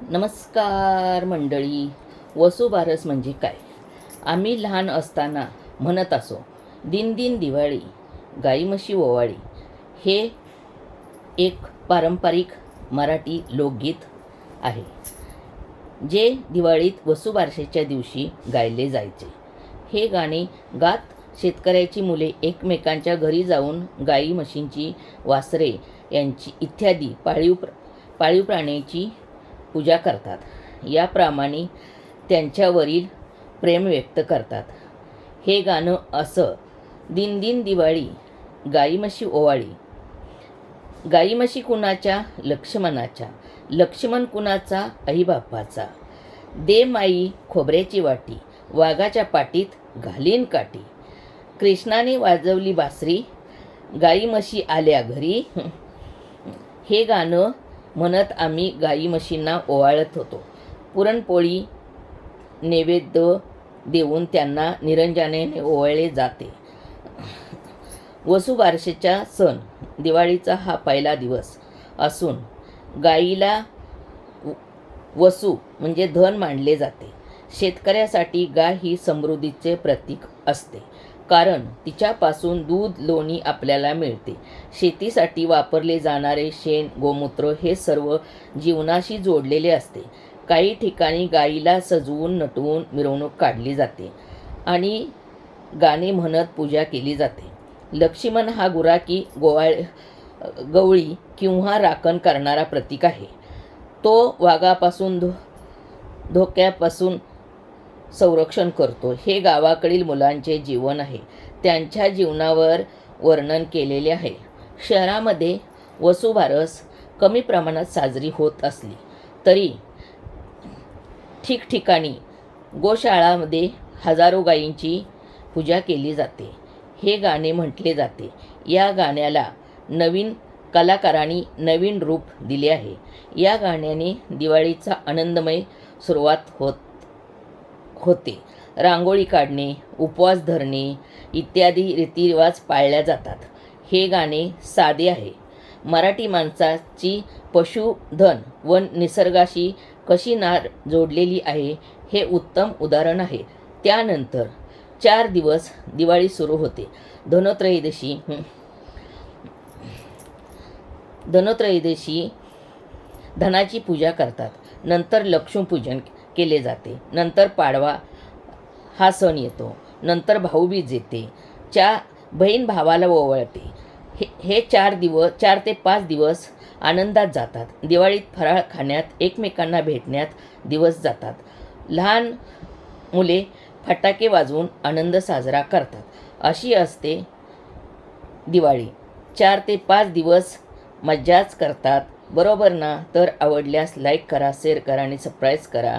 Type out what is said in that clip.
नमस्कार मंडळी. वसुबारस म्हणजे काय? आम्ही लहान असताना म्हणत असो दिन दिन दिवाळी गाई म्हशी ओवाळी हे एक पारंपरिक मराठी लोकगीत आहे जे दिवाळीत वसुबारसेच्या दिवशी गायले जायचे. हे गाणे गात शेतकऱ्याची मुले एकमेकांच्या घरी जाऊन गाई म्हशींची वासरे यांची इत्यादी पाळीव प्र पाळीव प्राण्याची पूजा करतात. याप्रमाणे त्यांच्यावरील प्रेम व्यक्त करतात. हे गाणं असं. दिन दिन दिवाळी गाई म्हशी ओवाळी. गाई म्हशी कुणाच्या? लक्ष्मणाच्या. लक्ष्मण कुणाचा? आईबापाचा. दे माई खोबऱ्याची वाटी वाघाच्या पाटीत घालीन काठी. कृष्णाने वाजवली बासरी गाई म्हशी आल्या घरी. हे गाणं म्हणत आम्ही गाई म्हशींना ओवाळत होतो. पुरणपोळी नैवेद्य देऊन त्यांना निरंजनाने ओवाळले जाते. वसुबारशेचा सण दिवाळीचा हा पहिला दिवस असून गाईला व- वसू म्हणजे धन मानले जाते. शेतकऱ्यासाठी गाय ही समृद्धीचे प्रतीक असते. कारण तिच्यापासून दूध लोणी आपल्याला मिळते. शेतीसाठी वापरले जाणारे शेण गोमूत्र हे सर्व जीवनाशी जोडलेले असते. काही ठिकाणी गाईला सजवून नटवून मिरवणूक काढली जाते आणि गाणे म्हणत पूजा केली जाते. लक्ष्मण हा गुराकी गोवाळ गवळी किंवा राखण करणारा प्रतीक आहे. तो वाघापासून धो धोक्यापासून संरक्षण करतो. हे गावाकडील मुलांचे जीवन आहे. त्यांच्या जीवनावर वर्णन केलेले आहे. शहरामध्ये वसुबारस कमी प्रमाणात साजरी होत असली तरी ठिकठिकाणी गोशाळामध्ये हजारो गायींची पूजा केली जाते. हे गाणे म्हटले जाते. या गाण्याला नवीन कलाकारांनी नवीन रूप दिले आहे. या गाण्याने दिवाळीचा आनंदमय सुरुवात होत होते. रांगोळी काढणे उपवास धरणे इत्यादी रीतिरिवाज पाळल्या जातात. हे गाणे साधे आहे. मराठी माणसाची पशुधन व निसर्गाशी कशी नार जोडलेली आहे हे उत्तम उदाहरण आहे. त्यानंतर चार दिवस दिवाळी सुरू होते. धनोत्रयोदशी हं. धनोत्रयोदशी धनाची पूजा करतात. नंतर लक्ष्मीपूजन केले जाते. नंतर पाडवा हा सण येतो. नंतर भाऊबीज येते. च्या बहीण भावाला ओवळते. हे हे चार दिवस चार ते पाच दिवस आनंदात जातात. दिवाळीत फराळ खाण्यात एकमेकांना भेटण्यात दिवस जातात. लहान मुले फटाके वाजवून आनंद साजरा करतात. अशी असते दिवाळी. चार ते पाच दिवस मज्जाच करतात. बरोबर ना? तर आवडल्यास लाईक करा शेअर करा आणि सबस्क्राईब करा.